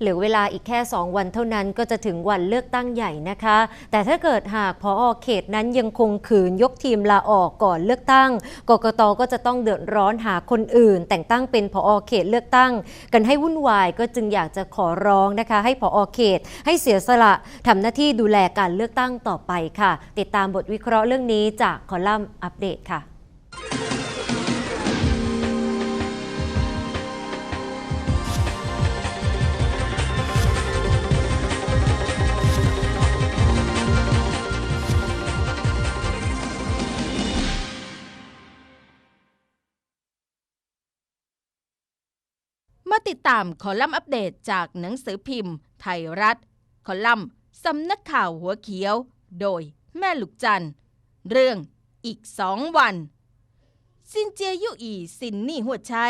เหลือเวลาอีกแค่ 2 วันเท่านั้นก็จะถึงวันเลือกตั้งใหญ่นะคะ แต่ถ้าเกิดหากพออเขตนั้นยังคงขืนยกทีมลาออกก่อนเลือกตั้ง กกตก็จะต้องเดือดร้อนหาคนอื่น แต่งตั้งเป็นพออเขตเลือกตั้ง กันให้วุ่นวายก็จึงอยากจะขอร้องนะคะ ให้พออเขต ให้เสียสละทำหน้าที่ดูแลการเลือกตั้งต่อไปค่ะ ติดตามบทวิเคราะห์เรื่องนี้จากคอลัมน์อัปเดตค่ะ มาติดตามคอลัมน์อัปเดตจากหนังสือพิมพ์ ไทยรัฐ คอลัมน์สำนักข่าวหัวเขียว โดยแม่ลูกจันเรื่องอีกสองวัน ซินเจียยุอีสินนี่หัวใช้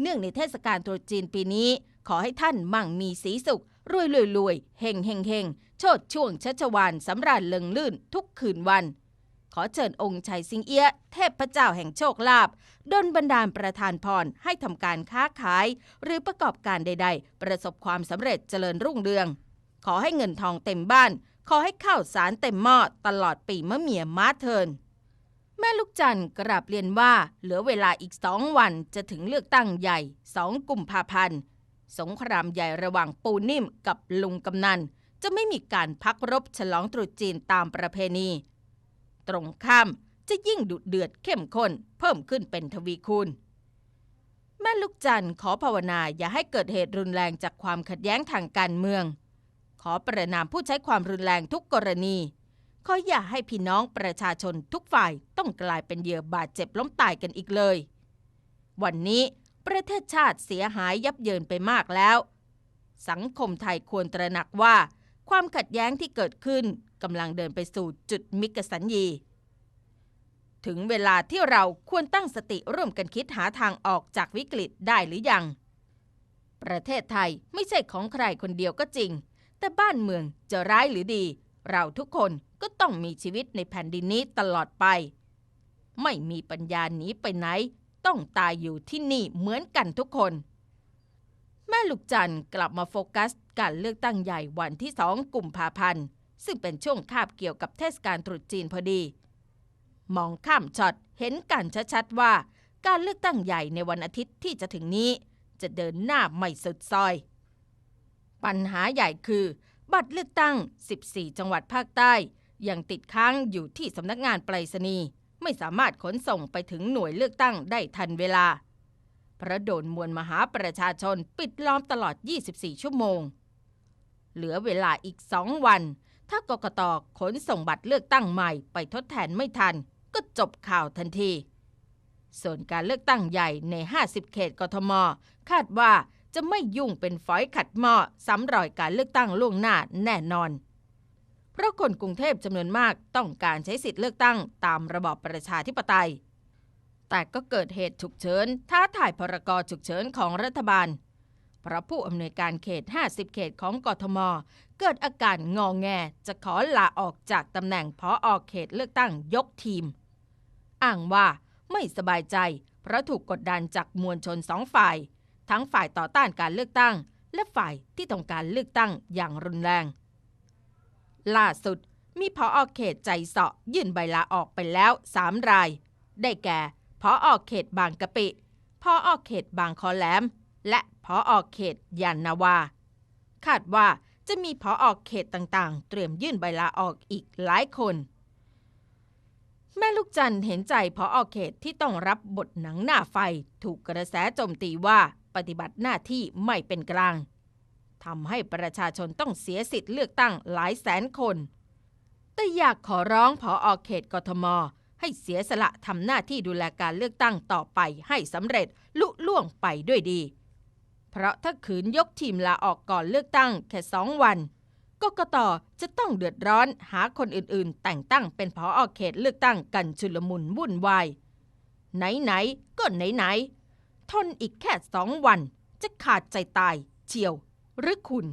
เนื่องในเทศกาลตรุษจีนปีนี้ ขอให้ท่านมั่งมีสีสุข รวยรวยรวยเฮงเฮงเฮงโชดช่วงชัชวานสำราญเลิงลื่นทุกคืนวัน ขอเชิญองค์ชัยสิงเอียะเทพเจ้าแห่งโชคลาภดลบันดาลประทานพรให้ทำการค้าขาย หรือประกอบการใด ๆ ประสบความสำเร็จเจริญรุ่งเรือง ขอให้เงินทองเต็มบ้าน ขอให้ข้าวสารเต็มหม้อตลอดปีมะเมียม้าเทินแม่ลูกจันทร์กราบเรียนว่าเหลือเวลาอีกสองวันจะถึงเลือกตั้งใหญ่สองกุมภาพันธ์สงครามใหญ่ระหว่างปูนิ่มกับลุงกำนัน จะไม่มีการพักรบฉลองตรุษจีนตามประเพณี ตรงข้าม จะยิ่งดุเดือดเข้มข้นเพิ่มขึ้นเป็นทวีคูณ แม่ลูกจันทร์ขอภาวนาอย่าให้เกิดเหตุรุนแรงจากความขัดแย้งทางการเมือง ขอประนามผู้ใช้ความรุนแรงทุกกรณีขออย่าให้พี่น้องประชาชนทุกฝ่ายต้องกลายเป็นเหยื่อบาดเจ็บล้มตายกันอีกเลย วันนี้ประเทศชาติเสียหายยับเยินไปมากแล้ว สังคมไทยควรตระหนักว่า ความขัดแย้งที่เกิดขึ้นกำลังเดินไปสู่จุดมิกสัญญี ถึงเวลาที่เราควรตั้งสติร่วมกันคิดหาทางออกจากวิกฤตได้หรือยัง ประเทศไทยไม่ใช่ของใครคนเดียวก็จริง แต่บ้านเมืองจะร้ายหรือดี เราทุกคนก็ต้องมีชีวิตในแผ่นดินนี้ตลอดไป ไม่มีปัญญาหนีไปไหน ต้องตายอยู่ที่นี่เหมือนกันทุกคน ลูกจันทร์กลับมาโฟกัส การเลือกตั้งใหญ่วันที่สองกุมภาพันธ์ ซึ่งเป็นช่วงคาบเกี่ยวกับเทศกาลตรุษจีนพอดี มองข้ามช็อตเห็นกันชัดๆว่า การเลือกตั้งใหญ่ในวันอาทิตย์ที่จะถึงนี้ จะเดินหน้าไม่สุดซอย ปัญหาใหญ่คือ บัตรเลือกตั้ง 14 จังหวัดภาคใต้ ยังติดค้างอยู่ที่สำนักงานไปรษณีย์ไม่สามารถขนส่งไปถึงหน่วยเลือกตั้งได้ทันเวลา พระโดนมวลมหาประชาชนปิดล้อมตลอด 24 ชั่วโมง เหลือเวลาอีก2วัน ถ้ากกตขนส่งบัตรเลือกตั้งใหม่ไปทดแทนไม่ทัน ก็จบข่าวทันที ส่วนการเลือกตั้งใหญ่ใน 50 เขตกทม คาดว่าจะไม่ยุ่งเป็นฝอยขัดหม้อซ้ำรอยการเลือกตั้งล่วงหน้าแน่นอน เพราะคนกรุงเทพจำนวนมากต้องการใช้สิทธิ์เลือกตั้งตามระบอบประชาธิปไตย แต่ก็เกิดเหตุฉุกเฉินท้าทายพรกฉุกเฉินของรัฐบาล เพราะผู้อำนวยการเขต 50 เขตของกทม เกิดอาการงองแงจะขอลาออกจากตำแหน่งพออเขตเลือกตั้งยกทีม อ้างว่าไม่สบายใจ เพราะถูกกดดันจากมวลชนสองฝ่าย ทั้งฝ่ายต่อต้านการเลือกตั้ง และฝ่ายที่ต้องการเลือกตั้งอย่างรุนแรง ล่าสุดมีพออเขตใจเสาะยื่นใบลาออกไปแล้ว 3 ราย ได้แก่ พออเขตบางกะปิพออเขตบางคอแหลม และพออเขตยานนาวา คาดว่าจะมีพออเขตต่างๆ เตรียมยื่นใบลาออกอีกหลายคน แม่ลูกจันเห็นใจพออเขตที่ต้องรับบทหนังหน้าไฟ ถูกกระแสโจมตีว่าปฏิบัติหน้าที่ไม่เป็นกลางทำให้ประชาชนต้องเสียสิทธิ์เลือกตั้งหลายแสนคน แต่อยากขอร้องพออเขตกทม ให้เสียสละทำหน้าที่ดูแลการเลือกตั้งต่อไปให้สำเร็จลุล่วงไปด้วยดี เพราะถ้าขืนยกทีมลาออกก่อนเลือกตั้งแค่สองวันกกตจะต้องเดือดร้อนหาคนอื่นๆ แต่งตั้งเป็นพออเขตเลือกตั้งกันชุลมุนวุ่นวายไหนๆก็ไหนๆทนอีกแค่สองวันจะขาดใจตายเชียวหรือคุณ